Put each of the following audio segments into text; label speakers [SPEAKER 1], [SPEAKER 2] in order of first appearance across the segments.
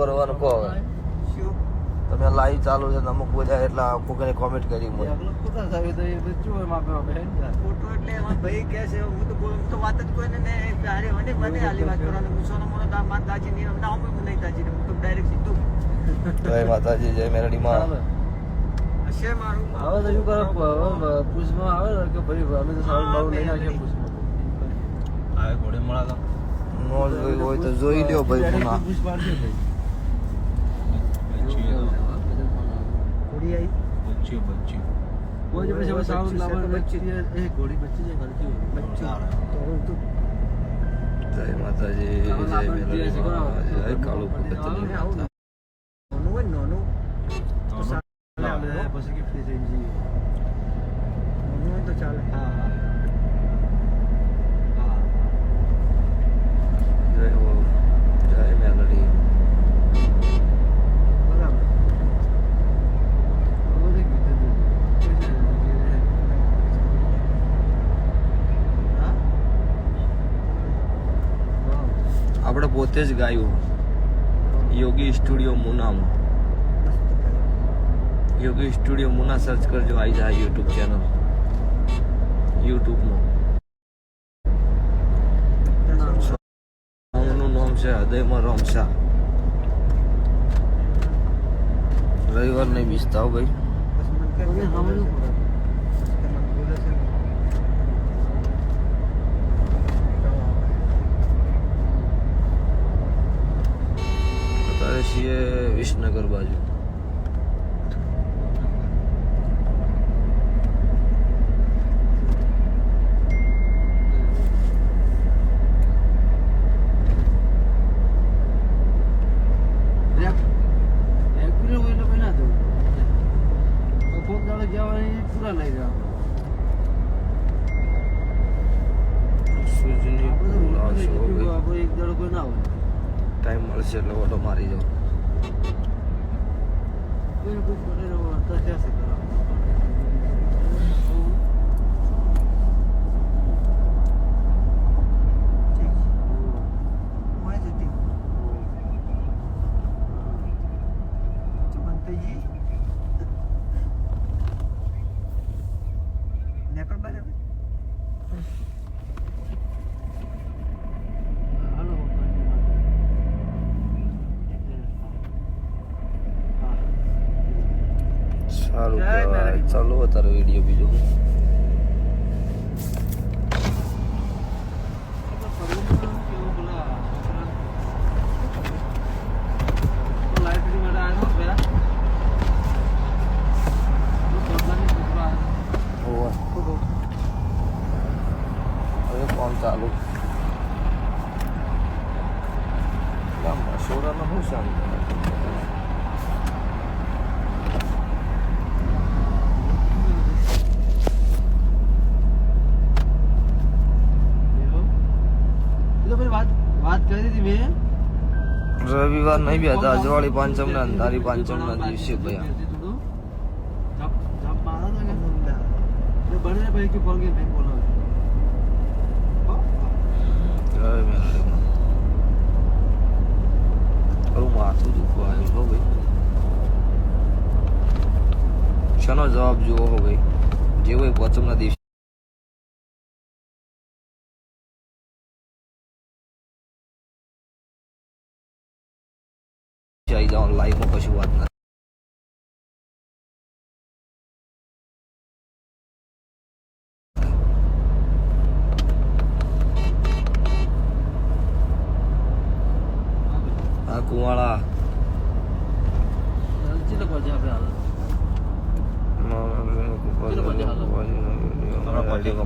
[SPEAKER 1] કરવાનું કહો તમે લાઈવ ચાલુ છે ને અમુક બધા એટલે કોઈને કોમેન્ટ કરી મને
[SPEAKER 2] ફોટો એટલે ભાઈ કહે છે હું તો બોલ- હું તો વાત જ કોઈને ને અરે મને મને આલી વાત કરવાની. હું સોનો મોનો દા માર દાજી ની ના હું નહીં દાજી હું તો ડાયરેક્ટ સીધું.
[SPEAKER 1] જય માતાજી જય મેરડીમાં.
[SPEAKER 2] હશે મારું?
[SPEAKER 3] હવે તો શું કરો? પુષ્પમાં આવે કે ભાઈ અમે તો સારું ભાવ
[SPEAKER 4] આવે ઘોડે મળા તો.
[SPEAKER 1] નો જોઈ હોય તો જોઈ લ્યો ભાઈ પુના
[SPEAKER 2] ઘોડી આવી હું. તો
[SPEAKER 1] જય માતાજી જય કાળુ ભગતની માતા
[SPEAKER 2] નાનું હોય ને નાનું તો
[SPEAKER 4] નાનું.
[SPEAKER 2] ચાલે
[SPEAKER 3] પછી કે ફ્રી થઈ જઈએ
[SPEAKER 2] નાનું હોય તો ચાલે
[SPEAKER 3] હા હા
[SPEAKER 1] જય હો જય મેરડી
[SPEAKER 2] બરાબર
[SPEAKER 3] બધે કીધું હતું. કોઈ છે ને કે હા હા
[SPEAKER 1] આપણે પોતે જ ગાયું. યોગી સ્ટુડિયો મુનામાં. યોગી સ્ટુડિયો મુના સર્ચ કરજો, આવી જાય યુટ્યુબ ચેનલ યુટ્યુબમાં. સોંગનું નામ છે, હૃદયમાં રમશા રવિવાર નહીં બીજતા ભાઈ
[SPEAKER 3] તમે સાંભળ્યું ખરા?
[SPEAKER 1] અત્યારે છીએ વિસનગર બાજુ
[SPEAKER 3] રેક- રેગ્યુલર હોય એટલે કોઈ ના થયું. તો છીએ વિસનગર બાજુ. પૂરા લઈ
[SPEAKER 1] સૂરજની ભાઈ
[SPEAKER 3] આપણે એક દાડો કોઈ ના હોય.
[SPEAKER 1] ટાઈમ મળશે એટલે ઓટો મારી જાઓ
[SPEAKER 3] કોઈને કોઈ પડે ને અત્યારે ક્યાં છે કરવા? હાલો પપ્પાની વાત. હા.
[SPEAKER 1] સારું કહેવાય. ચાલો અત્યારે વીડિયો બીજો. ચાલુ? મસોરામાં શું શાંતિ
[SPEAKER 3] વાત કરી હતી મેં
[SPEAKER 1] રવિવાર નહીં બી હતા અજવાળી પાંચમ ના અંધારી પાંચમ ના દિવસે ગયા. માથું દુખવા આવ્યું હો ભાઈ. શાનો જવાબ જુઓ હો ભાઈ? જેવો હોય પાંચમના દિવસે. આવી જાઓ લાઈવમાં કશું વાત ના આ કુવાળા.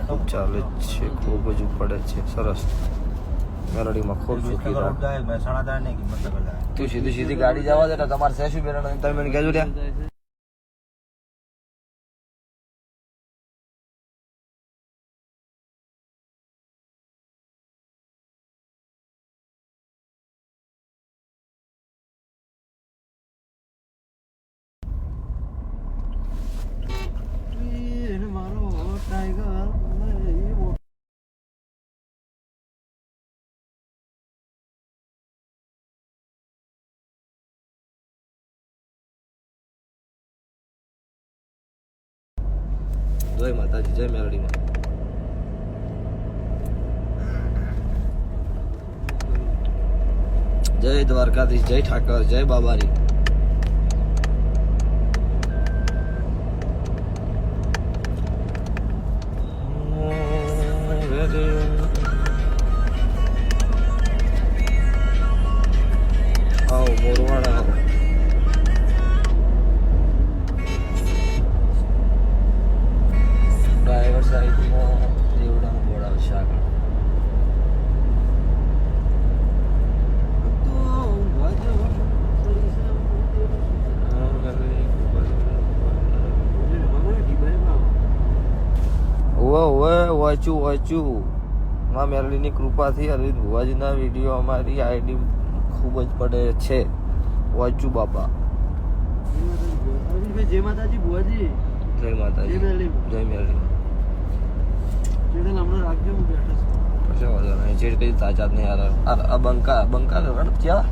[SPEAKER 1] ખૂબ ચાલે જ છે ખૂબ જ પડે છે સરસ. મેરડીમાં ખૂબ સુખી તું સીધી સીધી ગાડી જવા દે તમારે સેશું બેરણ તમે મને કહેજો ત્યાં.
[SPEAKER 3] ટાઈગર.
[SPEAKER 1] જય માતાજી જય મેલડીમાં જય દ્વારકાધીશ જય ઠાકર જય બાબારી ઓચું વાંચું માં મેરલીની કૃપાથી અરવિંદ ભુવાજીના વીડિયો અમારી આઈડી ખૂબ જ પડે છે. ઓચું બાપા.
[SPEAKER 3] જય માતાજી ભુવાજી.
[SPEAKER 1] જય માતાજી.
[SPEAKER 3] જય મેરલી.
[SPEAKER 1] જય મેરડી
[SPEAKER 3] ચેનલ હમણાં રાખજો હું બેઠો છું.
[SPEAKER 1] કશો વાંધો નહીં. કઈ યાર આ બંકા બંકા રણ ક્યાં?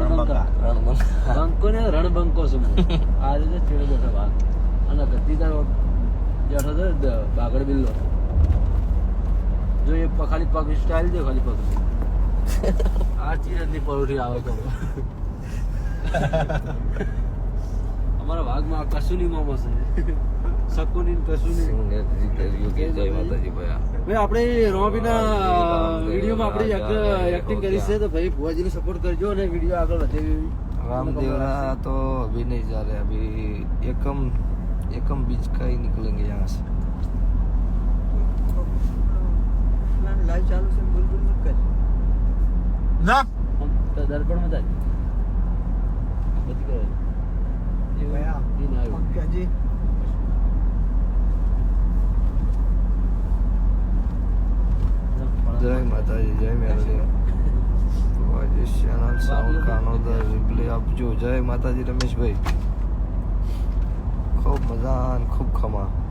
[SPEAKER 3] રણબંકા.
[SPEAKER 1] રણબંકા.
[SPEAKER 3] બંકો ને રણબંકો છું આ રીતે ચેડ બેઠો ભાગ. અને ગદ્દીદાર બેઠો છે બાગડ બિલ્લો જો એ ખાલી પગ સ્ટાઇલ દે ખાલી પગ આ ચીરની પરોઠી આવે તો. અમારા ભાગમાં કસુની મોમો છે. શકુની કસુની કે
[SPEAKER 1] જય માતાજી ભયા.
[SPEAKER 3] ભાઈ આપણે રોબીના વિડીયોમાં આપણે એક્ટિંગ કરી છે તો ભાઈ ભુવાજીને સપોર્ટ કરજો અને વીડિયો આગળ વધે.
[SPEAKER 1] રામદેવના તો અભી નહીં ચાલે. અભી એકમ એકમ બીજ કઈ નીકળેંગે યહાં સે નાનું
[SPEAKER 2] લાઈવ ચાલુ છે બોલ મત કર.
[SPEAKER 4] ના.
[SPEAKER 3] તો દર્પણ
[SPEAKER 2] મત
[SPEAKER 1] બધી માતાજી જય મેરાજી વાજેશ ચેનલ સાઉન્ડ કાનોદર આપજો. જય માતાજી રમેશભાઈ. ખૂબ મજા ખૂબ ખમા.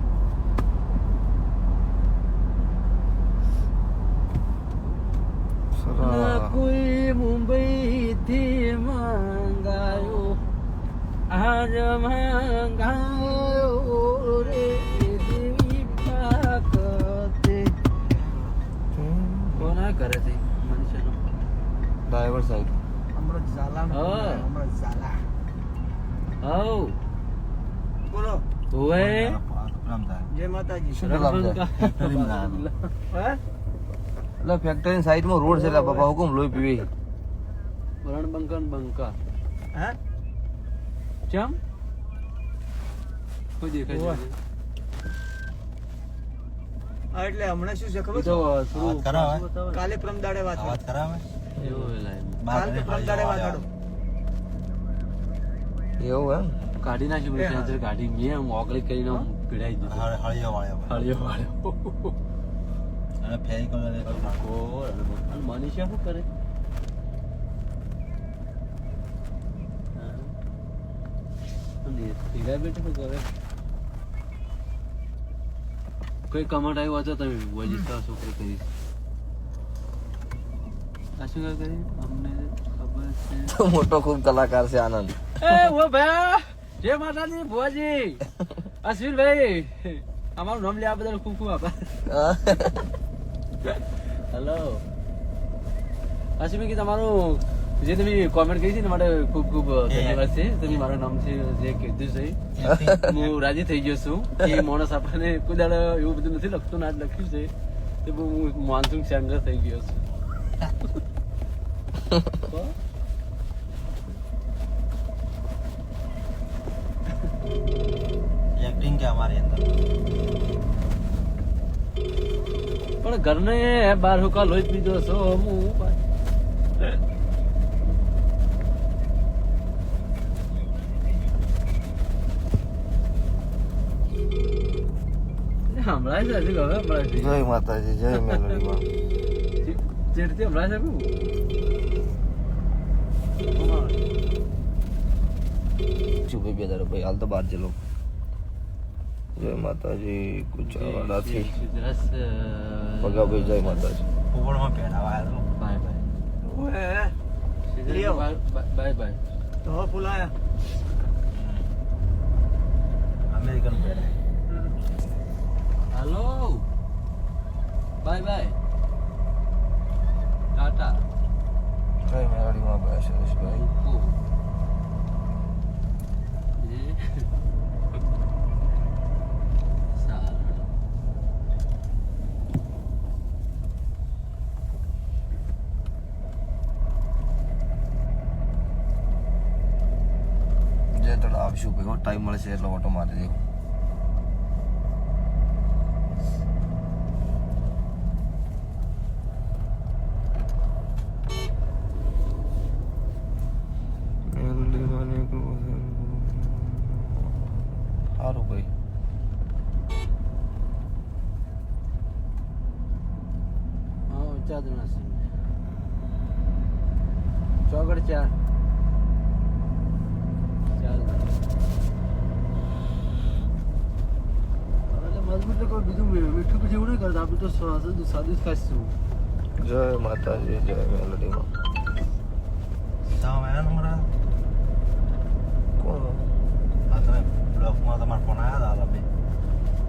[SPEAKER 3] કોઈ મુંબઈ થી મંગાયો આજ મંગાયો રે દેવી પાકતે કોના કરે છે મનુષ્યનો
[SPEAKER 1] ડ્રાઈવર સાહેબ
[SPEAKER 2] અમૃત ઝાલા
[SPEAKER 3] હા.
[SPEAKER 2] અમૃત ઝાલા
[SPEAKER 3] હો
[SPEAKER 2] બોલો
[SPEAKER 3] ઓએ
[SPEAKER 2] જય માતાજી
[SPEAKER 1] શું નામ
[SPEAKER 2] હે
[SPEAKER 1] એટલે ફેક્ટરી સાઈડમાં રોડ છે એટલે બાપા હુકમ લોહી પીવી.
[SPEAKER 3] રણબંકન બંકા.
[SPEAKER 2] હે?
[SPEAKER 3] ચમ? કોઈ દેખાય છે?
[SPEAKER 2] એટલે હમણાં શું છે ખબર છે?
[SPEAKER 4] વાત
[SPEAKER 2] વાત
[SPEAKER 4] કરાવે.
[SPEAKER 2] કાલ વાત
[SPEAKER 1] એવું એમ?
[SPEAKER 3] કાઢી નાખ્યું મેં ઓગળી કરીને પીડાઈ દીધું.
[SPEAKER 4] હળિયો વાળ્યો.
[SPEAKER 3] હળિયો વાળ્યો.
[SPEAKER 4] અને ફેરી કલર એ કરું
[SPEAKER 3] અને મનીષા શું કરે શું કોઈ કમાટ આવ્યો હતો તમે વજી તો છોકરી કરી આ શું કરી અમને ખબર છે
[SPEAKER 1] મોટો ખૂબ કલાકાર છે આનંદ
[SPEAKER 3] એ ઓ ભાઈ જય માતાજી ભુવાજી અશ્વિનભાઈ અમારું નામ લેવા બદલ ખૂબ ખૂબ આભાર હેલો અશ્વિન કે તમારું જે તમે કોમેન્ટ કરી છે ને માટે ખૂબ ખૂબ ધન્યવાદ છે તમે મારું નામ છે જે કીધું છે હું રાજી થઈ ગયો છું કે માણસ આપણને કોઈ દાડો એવું બધું નથી લખતું ના જ લખ્યું છે તે હું માનસુખ સંગર થઈ ગયો છું
[SPEAKER 4] એક્ટિંગ કે અમારી અંદર
[SPEAKER 3] પણ ઘરને બાર હુકા લોહી પીધો છો હું હમણાં જ હજી હવે હમણાં છે
[SPEAKER 1] જય માતાજી જય
[SPEAKER 3] ચેડથી હમણાં છે.
[SPEAKER 1] શું ભાઈ બે દાડો ભાઈ હાલ તો બહાર ચલો. જય માતાજી
[SPEAKER 3] અ,
[SPEAKER 1] પગાભાઈ જય માતાજી.
[SPEAKER 4] પોપડમાં પહેરાવા આવ્યો.
[SPEAKER 3] Bye bye.
[SPEAKER 2] ઓએ.
[SPEAKER 3] બાય બાય
[SPEAKER 2] તો હવે ફૂલાયા.
[SPEAKER 4] અમેરિકન પહેરાય.
[SPEAKER 3] હાલો. બાય બાય ટાટા
[SPEAKER 1] કઈ મેળાડીમાં ભાઈ સુરેશભાઈ
[SPEAKER 3] ઓપ્પો એ સારું
[SPEAKER 1] જે આવશું ભાઈ ટાઈમ મળશે એટલે ઓટો મારી દેવું સારું ભાઈ
[SPEAKER 3] ચોગડ ચાર યુટ્યુબ જેવું નહીં કરતા આપણે તો સાદું સાદું ખાઈશું
[SPEAKER 1] જય માતાજી જય મેલડીમાં
[SPEAKER 4] સાવ આવ્યા નંબર કોણ આ તમે બ્લોકમાં તમારો ફોન આવ્યા